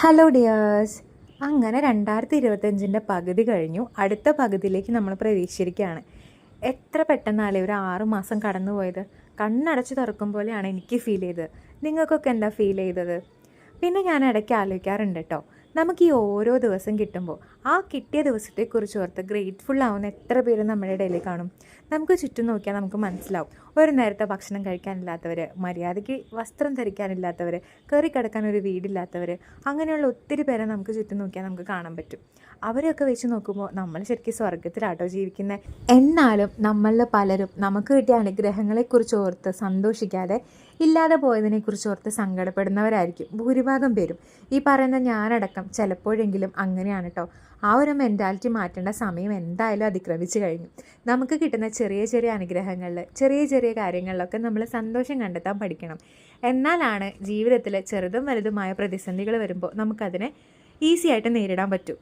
Hello dears അങ്ങനെ രണ്ടായിരത്തി ഇരുപത്തഞ്ചിന്റെ പകുതി കഴിഞ്ഞു. അടുത്ത പകുതിയിലേക്ക് നമ്മൾ പ്രവേശിച്ചിരിക്കുകയാണ് എത്ര പെട്ടെന്നാലേ ഒരു ആറ് മാസം കടന്നു പോയത് കണ്ണടച്ച് തുറക്കും പോലെയാണ് എനിക്ക് ഫീൽ ചെയ്തത്. നിങ്ങൾക്കൊക്കെ എന്താ ഫീൽ ചെയ്തത്? പിന്നെ ഞാൻ ഇടയ്ക്ക് ആലോചിക്കാറുണ്ട് കേട്ടോ നമുക്ക് ഈ ഓരോ ദിവസം കിട്ടുമ്പോൾ ആ കിട്ടിയ ദിവസത്തെക്കുറിച്ച് ഓർത്ത് ഗ്രേറ്റ്ഫുൾ ആവുന്ന എത്ര പേര് നമ്മുടെ ഇടയിൽ കാണും? നമുക്ക് ചുറ്റും നോക്കിയാൽ നമുക്ക് മനസ്സിലാവും. ഒരു നേരത്തെ ഭക്ഷണം കഴിക്കാനില്ലാത്തവർ മര്യാദയ്ക്ക് വസ്ത്രം ധരിക്കാനില്ലാത്തവർ കയറി കിടക്കാൻ ഒരു വീടില്ലാത്തവർ അങ്ങനെയുള്ള ഒത്തിരി പേരെ നമുക്ക് ചുറ്റും നോക്കിയാൽ നമുക്ക് കാണാൻ പറ്റും. അവരെയൊക്കെ വെച്ച് നോക്കുമ്പോൾ നമ്മൾ ശരിക്കും സ്വർഗത്തിലാട്ടോ ജീവിക്കുന്നത് എന്നാലും നമ്മളിൽ പലരും നമുക്ക് കിട്ടിയ അനുഗ്രഹങ്ങളെക്കുറിച്ച് ഓർത്ത് സന്തോഷിക്കാതെ ഇല്ലാതെ പോയതിനെക്കുറിച്ച് ഓർത്ത് സങ്കടപ്പെടുന്നവരായിരിക്കും. ഭൂരിഭാഗം പേരും. ഈ പറയുന്ന ഞാനടക്കം ചിലപ്പോഴെങ്കിലും അങ്ങനെയാണ് കേട്ടോ ആ ഒരു മെന്റാലിറ്റി മാറ്റേണ്ട സമയം എന്തായാലും അതിക്രമിച്ചു കഴിഞ്ഞു. നമുക്ക് കിട്ടുന്ന ചെറിയ ചെറിയ അനുഗ്രഹങ്ങളിൽ ചെറിയ ചെറിയ കാര്യങ്ങളിലൊക്കെ നമ്മൾ സന്തോഷം കണ്ടെത്താൻ പഠിക്കണം. എന്നാലാണ് ജീവിതത്തിൽ ചെറുതും വലുതുമായ പ്രതിസന്ധികൾ വരുമ്പോൾ നമുക്കതിനെ ഈസി ആയിട്ട് നേരിടാൻ പറ്റൂ.